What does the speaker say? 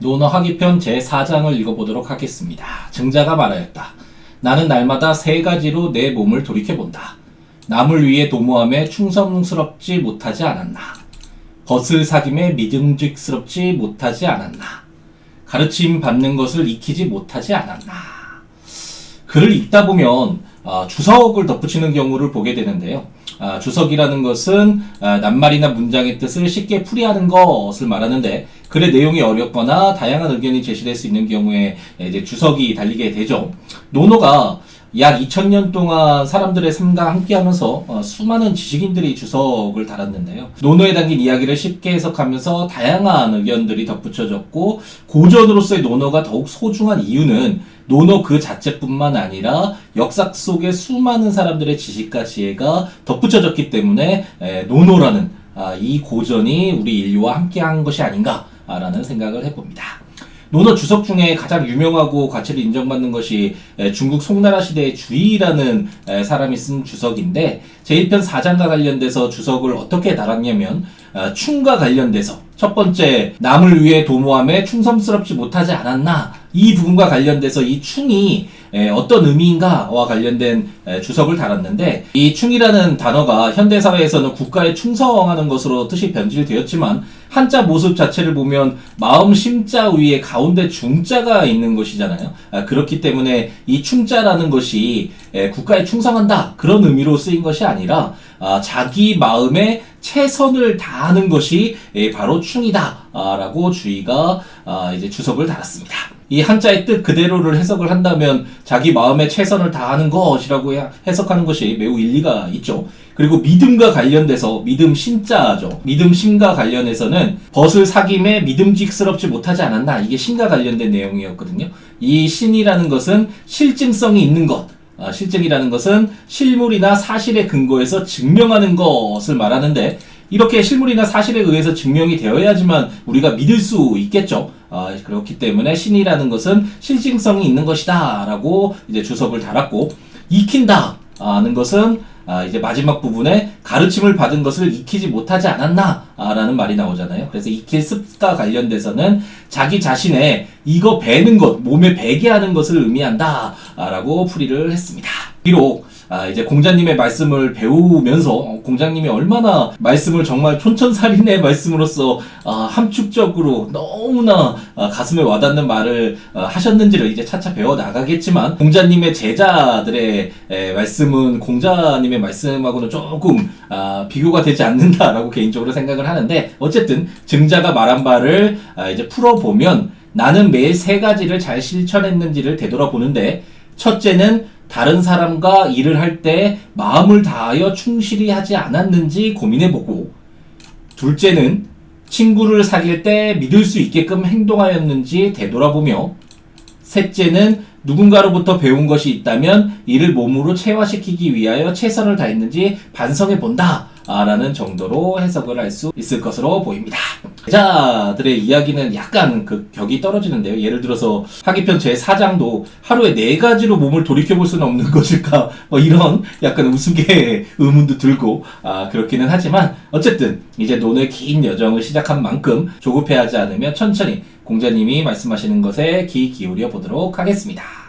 논어 하기편 제4장을 읽어보도록 하겠습니다. 증자가 말하였다. 나는 날마다 세 가지로 내 몸을 돌이켜본다. 남을 위해 도모함에 충성스럽지 못하지 않았나. 벗을 사김에 믿음직스럽지 못하지 않았나. 가르침 받는 것을 익히지 못하지 않았나. 글을 읽다 보면 아, 주석을 덧붙이는 경우를 보게 되는데요. 아, 주석이라는 것은 아, 낱말이나 문장의 뜻을 쉽게 풀이하는 것을 말하는데 글의 내용이 어렵거나 다양한 의견이 제시될 수 있는 경우에 이제 주석이 달리게 되죠. 논어가 약 2000년 동안 사람들의 삶과 함께하면서 어, 수많은 지식인들이 주석을 달았는데요. 논어에 담긴 이야기를 쉽게 해석하면서 다양한 의견들이 덧붙여졌고 고전으로서의 논어가 더욱 소중한 이유는 논어 그 자체뿐만 아니라 역사 속에 수많은 사람들의 지식과 지혜가 덧붙여졌기 때문에 에, 논어라는 아, 이 고전이 우리 인류와 함께한 것이 아닌가라는 생각을 해봅니다. 논어 주석 중에 가장 유명하고 가치를 인정받는 것이 에, 중국 송나라 시대의 주의라는 에, 사람이 쓴 주석인데 제1편 4장과 관련돼서 주석을 어떻게 달았냐면 어, 충과 관련돼서 첫 번째 남을 위해 도모함에 충성스럽지 못하지 않았나? 이 부분과 관련돼서 이 충이 에, 어떤 의미인가와 관련된 에, 주석을 달았는데 이 충이라는 단어가 현대 사회에서는 국가에 충성하는 것으로 뜻이 변질되었지만 한자 모습 자체를 보면 마음 심자 위에 가운데 중자가 있는 것이잖아요. 아, 그렇기 때문에 이 충자라는 것이 에, 국가에 충성한다. 그런 의미로 쓰인 것이 아니라 아, 자기 마음에 최선을 다하는 것이 에, 바로 충이다라고 주의가 아, 이제 주석을 달았습니다. 이 한자의 뜻 그대로를 해석을 한다면 자기 마음에 최선을 다하는 것이라고 해- 해석하는 것이 매우 일리가 있죠. 그리고 믿음과 관련돼서 믿음 신자죠. 믿음 신과 관련해서는 벗을 사김에 믿음직스럽지 못하지 않았나 이게 신과 관련된 내용이었거든요. 이 신이라는 것은 실증성이 있는 것. 아, 실증이라는 것은 실물이나 사실에 근거해서 증명하는 것을 말하는데 이렇게 실물이나 사실에 의해서 증명이 되어야지만 우리가 믿을 수 있겠죠. 아, 그렇기 때문에 신이라는 것은 실증성이 있는 것이다 라고 이제 주석을 달았고 익힌다는 것은 아, 이제 마지막 부분에 가르침을 받은 것을 익히지 못하지 않았나라는 말이 나오잖아요. 그래서 익힐 습과 관련돼서는 자기 자신의 이거 배는 것, 몸에 배게 하는 것을 의미한다라고 풀이를 했습니다. 비록 아, 이제 공자님의 말씀을 배우면서 어, 공자님이 얼마나 말씀을 정말 촌천살인의 말씀으로서 아, 함축적으로 너무나 아, 가슴에 와닿는 말을 어, 하셨는지를 이제 차차 배워 나가겠지만 공자님의 제자들의 에, 말씀은 공자님의 말씀하고는 조금 아, 비교가 되지 않는다라고 개인적으로 생각을 하는데 어쨌든 증자가 말한 바를 아, 이제 풀어보면 나는 매일 세 가지를 잘 실천했는지를 되돌아보는데 첫째는 다른 사람과 일을 할 때 마음을 다하여 충실히 하지 않았는지 고민해보고 둘째는 친구를 사귈 때 믿을 수 있게끔 행동하였는지 되돌아보며 셋째는 누군가로부터 배운 것이 있다면 이를 몸으로 체화시키기 위하여 최선을 다했는지 반성해 본다. 아, 라는 정도로 해석을 할 수 있을 것으로 보입니다. 제자들의 이야기는 약간 그 격이 떨어지는데요. 예를 들어서 하기편 제4장도 하루에 네 가지로 몸을 돌이켜볼 수는 없는 것일까? 뭐 이런 약간 우스개 의문도 들고, 아, 그렇기는 하지만 어쨌든 이제 논의 긴 여정을 시작한 만큼 조급해하지 않으며 천천히 공자님이 말씀하시는 것에 귀 기울여 보도록 하겠습니다.